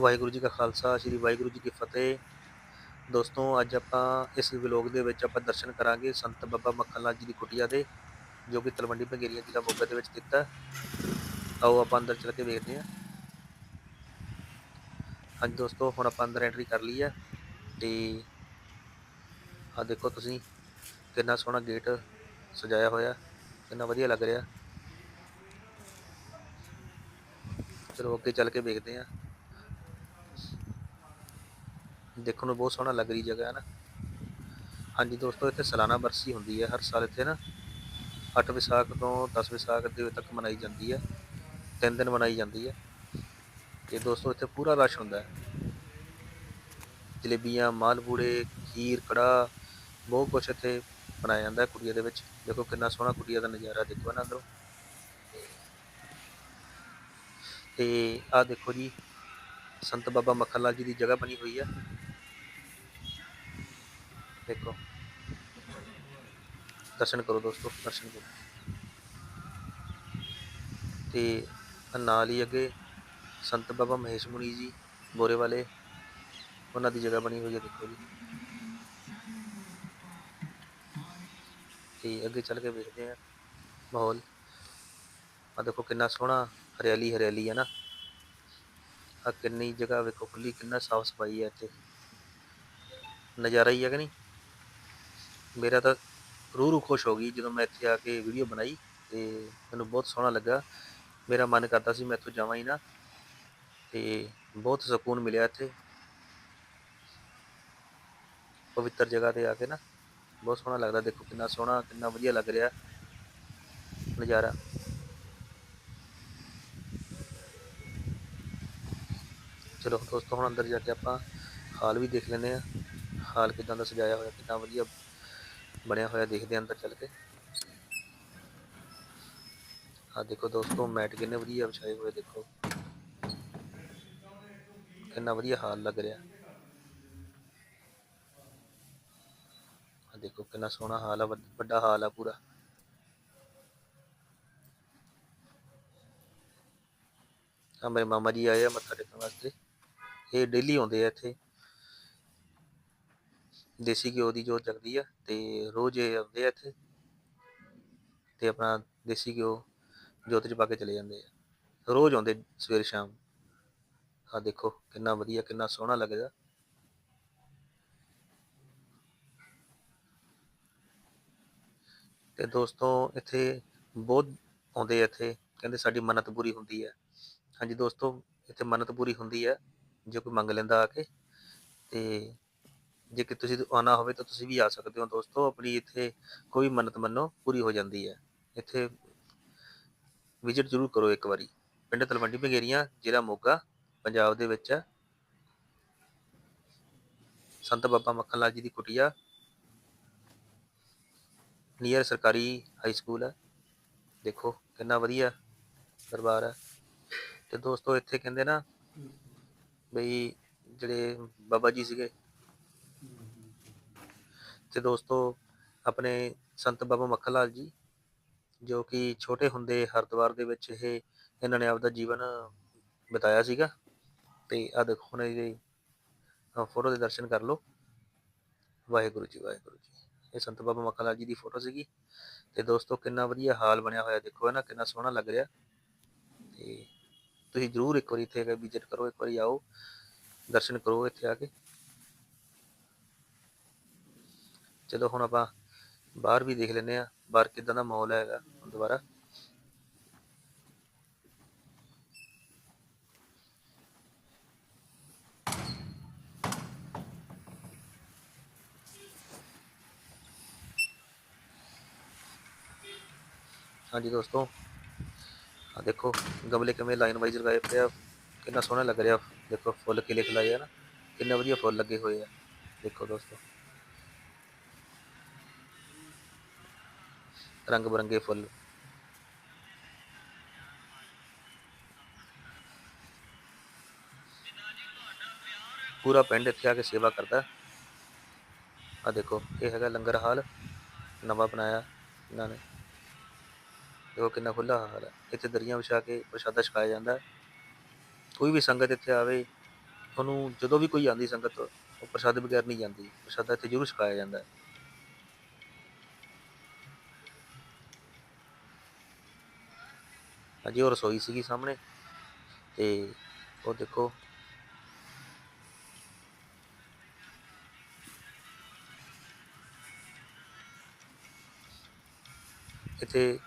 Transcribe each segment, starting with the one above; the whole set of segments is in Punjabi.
ਵਾਹਿਗੁਰੂ ਜੀ ਕਾ ਖਾਲਸਾ, ਸ੍ਰੀ ਵਾਹਿਗੁਰੂ ਜੀ ਕੀ ਫਤਿਹ। ਦੋਸਤੋ, ਅੱਜ ਆਪਾਂ ਇਸ ਵਲੋਗ ਦੇ ਵਿੱਚ ਆਪਾਂ ਦਰਸ਼ਨ ਕਰਾਂਗੇ ਸੰਤ ਬਾਬਾ ਮੱਖਣ ਲਾਲ ਜੀ ਦੀ ਕੁਟੀਆ ਦੇ, ਜੋ ਕਿ ਤਲਵੰਡੀ ਪੰਗੇਰੀਆ ਜ਼ਿਲ੍ਹਾ ਮੋਗਾ ਦੇ ਵਿੱਚ ਸਥਿਤ ਹੈ ਆਓ, ਆਪਾਂ ਅੰਦਰ ਚੱਲ ਕੇ ਵੇਖਦੇ ਹਾਂ। ਹਾਂਜੀ ਦੋਸਤੋ, ਹੁਣ ਆਪਾਂ ਅੰਦਰ ਐਂਟਰੀ ਕਰ ਲਈ ਹੈ ਤੇ ਆ ਦੇਖੋ ਤੁਸੀਂ, ਕਿੰਨਾ ਸੋਹਣਾ ਗੇਟ ਸਜਾਇਆ ਹੋਇਆ, ਕਿੰਨਾ ਵਧੀਆ ਲੱਗ ਰਿਹਾ। ਚਲੋ, ਅੱਗੇ ਚੱਲ ਕੇ ਵੇਖਦੇ ਹਾਂ। ਦੇਖਣ ਨੂੰ ਬਹੁਤ ਸੋਹਣਾ ਲੱਗ ਰਹੀ ਜਗ੍ਹਾ ਹੈ ਨਾ। ਹਾਂਜੀ ਦੋਸਤੋ, ਇੱਥੇ ਸਾਲਾਨਾ ਬਰਸੀ ਹੁੰਦੀ ਹੈ। ਹਰ ਸਾਲ ਇੱਥੇ ਨਾ 8 ਵਿਸਾਖ ਤੋਂ 10 ਵਿਸਾਖ ਦੇ ਤੱਕ ਮਨਾਈ ਜਾਂਦੀ ਹੈ। ਤਿੰਨ ਦਿਨ ਮਨਾਈ ਜਾਂਦੀ ਹੈ। ਤੇ ਦੋਸਤੋ, ਇੱਥੇ ਪੂਰਾ ਰਸ਼ ਹੁੰਦਾ ਹੈ। ਜਲੇਬੀਆਂ, ਮਾਲਪੂੜੇ, ਖੀਰ ਕੜਾ ਬਹੁਤ ਕੁਛ ਇੱਥੇ ਬਣਾਇਆ ਜਾਂਦਾ ਹੈ ਕੁੜੀਆਂ ਦੇ ਵਿੱਚ। ਦੇਖੋ ਕਿੰਨਾ ਸੋਹਣਾ ਕੁੜੀਆਂ ਦਾ ਨਜ਼ਾਰਾ ਦੇਖੋ ਨਾ ਅੰਦਰੋਂ। ਤੇ ਆਹ ਦੇਖੋ ਜੀ, ਸੰਤ ਬਾਬਾ ਮੱਖਣ ਲਾਲ ਜੀ ਦੀ ਜਗ੍ਹਾ ਬਣੀ ਹੋਈ ਹੈ। ਦੇਖੋ। ਦਰਸ਼ਨ ਕਰੋ ਦੋਸਤੋ, ਦਰਸ਼ਨ ਕਰੋ। ਤੇ ਨਾਲ ਹੀ ਅੱਗੇ ਸੰਤ ਬਾਬਾ ਮਹੇਸ਼ ਮੁਨੀ ਜੀ ਗੋਰੇ ਵਾਲੇ, ਉਹਨਾਂ ਦੀ ਜਗ੍ਹਾ ਬਣੀ ਹੋਈ ਹੈ, ਦੇਖੋ ਜੀ। ਤੇ ਅੱਗੇ ਚੱਲ ਕੇ ਵੇਖਦੇ ਆ ਮਾਹੌਲ। ਆ ਦੇਖੋ ਕਿੰਨਾ ਸੋਹਣਾ ਹਰਿਆਲੀ ਹਰਿਆਲੀ ਹੈ ਨਾ। ਆ ਕਿੰਨੀ ਜਗ੍ਹਾ ਵੇਖੋ, ਖੁੱਲੀ, ਕਿੰਨਾ ਸਾਫ਼ ਸਫ਼ਾਈ ਹੈ ਇੱਥੇ। ਨਜ਼ਾਰਾ ਹੀ ਹੈ ਕਿ ਨਹੀਂ? ਮੇਰਾ ਤਾਂ ਰੂਹ ਰੂ ਖੁਸ਼ ਹੋ ਗਈ ਜਦੋਂ ਮੈਂ ਇੱਥੇ ਆ ਕੇ ਵੀਡੀਓ ਬਣਾਈ ਤੇ ਮੈਨੂੰ ਬਹੁਤ ਸੋਹਣਾ ਲੱਗਾ। ਮੇਰਾ ਮਨ ਕਰਦਾ ਸੀ ਮੈਂ ਇੱਥੋਂ ਜਾਵਾਂ ਹੀ ਨਾ। ਤੇ ਬਹੁਤ ਸਕੂਨ ਮਿਲਿਆ ਇੱਥੇ। ਪਵਿੱਤਰ ਜਗ੍ਹਾ ਤੇ ਆ ਕੇ ਨਾ ਬਹੁਤ ਸੋਹਣਾ ਲੱਗਦਾ। ਦੇਖੋ ਕਿੰਨਾ ਸੋਹਣਾ, ਕਿੰਨਾ ਵਧੀਆ ਲੱਗ ਰਿਹਾ ਨਜ਼ਾਰਾ। ਚਲੋ ਦੋਸਤੋ, ਹੁਣ ਅੰਦਰ ਜਾ ਕੇ ਆਪਾਂ ਹਾਲ ਵੀ ਦੇਖ ਲੈਂਦੇ ਆ ਹਾਲ ਕਿਦਾਂ ਦਾ ਸਜਾਇਆ ਹੋਇਆ ਕਿੰਨਾ ਵਧੀਆ ਬਣਿਆ ਹੋਇਆ ਦੇਖਦੇ ਆ ਅੰਦਰ ਚੱਲ ਕੇ ਆ ਦੇਖੋ ਦੋਸਤੋ ਮੈਟ ਕਿੰਨੇ ਵਧੀਆ ਵਿਛਾਏ ਹੋਏ ਦੇਖੋ ਕਿੰਨਾ ਵਧੀਆ ਹਾਲ ਲੱਗ ਰਿਹਾ ਆ ਦੇਖੋ ਕਿੰਨਾ ਸੋਹਣਾ ਹਾਲ ਆ ਵੱਡ- ਵੱਡਾ ਹਾਲ ਆ ਪੂਰਾ ਆ ਮੇਰੇ ਮਾਮਾ ਜੀ ਆਏ ਆ ਮੱਥਾ ਟੇਕਣ ਵਾਸਤੇ ਇਹ ਡੇਲੀ ਆਉਂਦੇ ਆ ਇੱਥੇ। ਦੇਸੀ ਘਿਓ ਦੀ ਜੋਤ ਜਗਦੀ ਆ ਤੇ ਰੋਜ਼ ਇਹ ਆਉਂਦੇ ਆ ਇੱਥੇ ਤੇ ਆਪਣਾ ਦੇਸੀ ਘਿਓ ਜੋਤ ਚ ਪਾ ਕੇ ਚਲੇ ਜਾਂਦੇ ਆ। ਰੋਜ਼ ਆਉਂਦੇ ਸਵੇਰ ਸ਼ਾਮ। ਆ ਦੇਖੋ ਕਿੰਨਾ ਵਧੀਆ, ਕਿੰਨਾ ਸੋਹਣਾ ਲੱਗਦਾ। ਤੇ ਦੋਸਤੋ ਇੱਥੇ ਬਹੁਤ ਆਉਂਦੇ ਆ ਇੱਥੇ। ਕਹਿੰਦੇ ਸਾਡੀ ਮੰਨਤ ਪੂਰੀ ਹੁੰਦੀ ਹੈ ਹਾਂਜੀ ਦੋਸਤੋ, ਇੱਥੇ ਮੰਨਤ ਪੂਰੀ ਹੁੰਦੀ ਹੈ ਜੇ ਕੋਈ ਮੰਗ ਲੈਂਦਾ ਆ ਕੇ ਤੇ ਜੇ ਕਿ ਤੁਸੀਂ ਆਉਣਾ ਹੋਵੇ ਤਾਂ ਤੁਸੀਂ ਵੀ ਆ ਸਕਦੇ ਹੋ ਦੋਸਤੋ, ਆਪਣੀ ਇੱਥੇ ਕੋਈ ਮੰਨਤ ਮੰਨੋ, ਪੂਰੀ ਹੋ ਜਾਂਦੀ ਹੈ। ਇੱਥੇ ਵਿਜ਼ਿਟ ਜ਼ਰੂਰ ਕਰੋ ਇੱਕ ਵਾਰੀ। ਪਿੰਡ ਤਲਵੰਡੀ ਬਗੇਰੀਆਂ, ਜ਼ਿਲ੍ਹਾ ਮੋਗਾ, ਪੰਜਾਬ ਦੇ ਵਿੱਚ ਹੈ। ਸੰਤ ਬਾਬਾ ਮੱਖਣ ਲਾਲ ਜੀ ਦੀ ਕੁਟੀਆ ਨੀਅਰ ਸਰਕਾਰੀ ਹਾਈ ਸਕੂਲ ਹੈ। ਦੇਖੋ, ਕਿੰਨਾ ਵਧੀਆ ਦਰਬਾਰ ਹੈ। ਤੇ ਦੋਸਤੋ, ਇੱਥੇ ਕਹਿੰਦੇ ਨਾ ਬਈ ਜਿਹੜੇ ਬਾਬਾ ਜੀ ਸੀਗੇ ਤੇ ਦੋਸਤੋ ਆਪਣੇ ਸੰਤ ਬਾਬਾ ਮੱਖਣ ਲਾਲ ਜੀ, ਜੋ ਕਿ ਛੋਟੇ ਹੁੰਦੇ ਹਰਿਦੁਆਰ ਦੇ ਵਿੱਚ ਇਹ ਇਹਨਾਂ ਨੇ ਆਪਦਾ ਜੀਵਨ ਬਿਤਾਇਆ ਸੀਗਾ, ਤੇ ਆ ਦੇਖੋ ਹੁਣ ਇਹਦੇ ਫੋਟੋ ਦੇ ਦਰਸ਼ਨ ਕਰ ਲਓ। ਵਾਹਿਗੁਰੂ ਜੀ ਵਾਹਿਗੁਰੂ ਜੀ। ਇਹ ਸੰਤ ਬਾਬਾ ਮੱਖਣ ਲਾਲ ਜੀ ਦੀ ਫੋਟੋ ਸੀਗੀ। ਤੇ ਦੋਸਤੋ ਕਿੰਨਾ ਵਧੀਆ ਹਾਲ ਬਣਿਆ ਹੋਇਆ, ਦੇਖੋ ਹੈ ਨਾ, ਕਿੰਨਾ ਸੋਹਣਾ ਲੱਗ ਰਿਹਾ। ਤੇ ਤੁਸੀਂ ਜਰੂਰ ਇੱਕ ਵਾਰੀ ਇੱਥੇ ਆ ਕੇ ਵਿਜ਼ਿਟ ਕਰੋ, ਇੱਕ ਵਾਰੀ ਆਓ, ਦਰਸ਼ਨ ਕਰੋ ਇੱਥੇ ਆ ਕੇ। ਚਲੋ ਹੁਣ ਆਪਾਂ ਬਾਹਰ ਵੀ ਦੇਖ ਲੈਂਦੇ ਆ ਬਾਹਰ ਕਿਦਾਂ ਦਾ ਮਾਹੌਲ ਹੈਗਾ ਦੁਬਾਰਾ। ਹਾਂਜੀ ਦੋਸਤੋ ਆ ਦੇਖੋ, ਗਮਲੇ ਕਿਵੇਂ ਲਾਈਨ ਵਾਈਜ਼ ਲਗਾਏ ਪਏ ਆ, ਕਿੰਨਾ ਸੋਹਣਾ ਲੱਗ ਰਿਹਾ। ਦੇਖੋ, ਫੁੱਲ ਕਿਲੇ ਖਿਲਾਏ ਆ ਨਾ, ਕਿੰਨੇ ਵਧੀਆ ਫੁੱਲ ਲੱਗੇ ਹੋਏ ਆ। ਦੇਖੋ ਦੋਸਤੋ। ਰੰਗ ਬਰੰਗੇ ਫੁੱਲ। ਪੂਰਾ ਪਿੰਡ ਇੱਥੇ ਆ ਕੇ ਸੇਵਾ ਕਰਦਾ। ਆ ਦੇਖੋ, ਇਹ ਹੈਗਾ ਲੰਗਰ ਹਾਲ, ਨਵਾਂ ਬਣਾਇਆ ਇਹਨਾਂ ਨੇ। ਦੇਖੋ ਕਿੰਨਾ ਖੁੱਲਾ ਹਾਲ ਹੈ। ਇੱਥੇ ਦਰੀਆਂ ਵਿਛਾ ਕੇ ਪ੍ਰਸ਼ਾਦਾ ਛਕਾਇਆ ਜਾਂਦਾ ਕੋਈ ਵੀ ਸੰਗਤ ਇੱਥੇ ਆਵੇ ਤੁਹਾਨੂੰ ਜਦੋਂ ਵੀ ਕੋਈ ਆਉਂਦੀ ਸੰਗਤ, ਉਹ ਪ੍ਰਸ਼ਾਦੇ ਬਗੈਰ ਨਹੀਂ ਜਾਂਦੀ। ਪ੍ਰਸ਼ਾਦਾ ਇੱਥੇ ਜ਼ਰੂਰ ਛਕਾਇਆ ਜਾਂਦਾ ਹੈ। ਹਾਂਜੀ ਉਹ ਰਸੋਈ ਸੀਗੀ ਸਾਹਮਣੇ ਤੇ ਉਹ ਦੇਖੋ। ਇੱਥੇ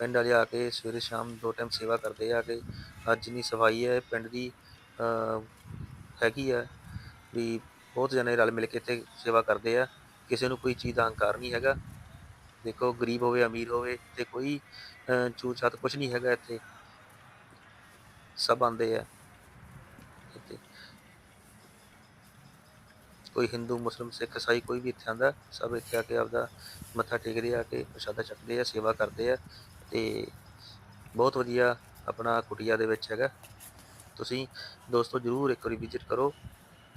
ਪਿੰਡ ਵਾਲੇ ਆ ਕੇ ਸਵੇਰੇ ਸ਼ਾਮ ਦੋ ਟਾਈਮ ਸੇਵਾ ਕਰਦੇ ਆ ਕੇ, ਅੱਜ ਜਿੰਨੀ ਸਫ਼ਾਈ ਹੈ, ਪਿੰਡ ਦੀ ਹੈਗੀ ਆ ਵੀ ਬਹੁਤ ਜਣੇ ਰਲ ਮਿਲ ਕੇ ਇੱਥੇ ਸੇਵਾ ਕਰਦੇ ਆ, ਕਿਸੇ ਨੂੰ ਕੋਈ ਚੀਜ਼ ਦਾ ਹੰਕਾਰ ਨਹੀਂ ਹੈਗਾ। ਦੇਖੋ ਗਰੀਬ ਹੋਵੇ ਅਮੀਰ ਹੋਵੇ ਤੇ ਕੋਈ ਅਹ, ਛੂਤ ਛਾਤ ਕੁਝ ਨਹੀਂ ਹੈਗਾ ਇੱਥੇ। ਸਭ ਆਉਂਦੇ ਆ ਇੱਥੇ। ਕੋਈ ਹਿੰਦੂ ਮੁਸਲਮ ਸਿੱਖ ਈਸਾਈ ਕੋਈ ਵੀ ਇੱਥੇ ਆਂਦਾ ਸਭ ਇੱਥੇ ਆ ਕੇ ਆਪਦਾ ਮੱਥਾ ਟੇਕਦੇ ਆ ਕੇ ਪ੍ਰਸ਼ਾਦਾ ਛਕਦੇ ਆ ਸੇਵਾ ਕਰਦੇ ਆ ਤੇ ਬਹੁਤ ਵਧੀਆ ਆਪਣਾ ਕੁਟੀਆ ਦੇ ਵਿੱਚ ਹੈਗਾ। ਤੁਸੀਂ ਦੋਸਤੋ ਜਰੂਰ ਇੱਕ ਵਾਰੀ ਵਿਜ਼ਿਟ ਕਰੋ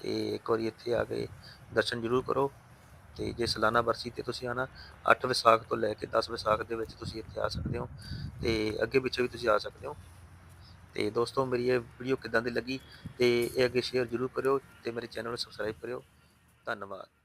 ਤੇ ਇੱਕ ਵਾਰੀ ਇੱਥੇ ਆ ਕੇ ਦਰਸ਼ਨ ਜਰੂਰ ਕਰੋ। ਤੇ ਜੇ ਸਾਲਾਨਾ ਬਰਸੀ ਤੇ ਤੁਸੀਂ ਆਣਾ 8 ਵਿਸਾਖ ਤੋਂ ਲੈ ਕੇ 10 ਵਿਸਾਖ ਦੇ ਵਿੱਚ ਤੁਸੀਂ ਇੱਥੇ ਆ ਸਕਦੇ ਹੋ ਤੇ ਅੱਗੇ ਪਿੱਛੇ ਵੀ ਤੁਸੀਂ ਆ ਸਕਦੇ ਹੋ। ਤੇ ਦੋਸਤੋ ਮੇਰੀ ਇਹ ਵੀਡੀਓ ਕਿਦਾਂ ਦੀ ਲੱਗੀ ਤੇ ਇਹ ਅੱਗੇ ਸ਼ੇਅਰ ਜਰੂਰ ਕਰਿਓ ਤੇ ਮੇਰੇ ਚੈਨਲ ਨੂੰ ਸਬਸਕ੍ਰਾਈਬ ਕਰਿਓ। ਧੰਨਵਾਦ।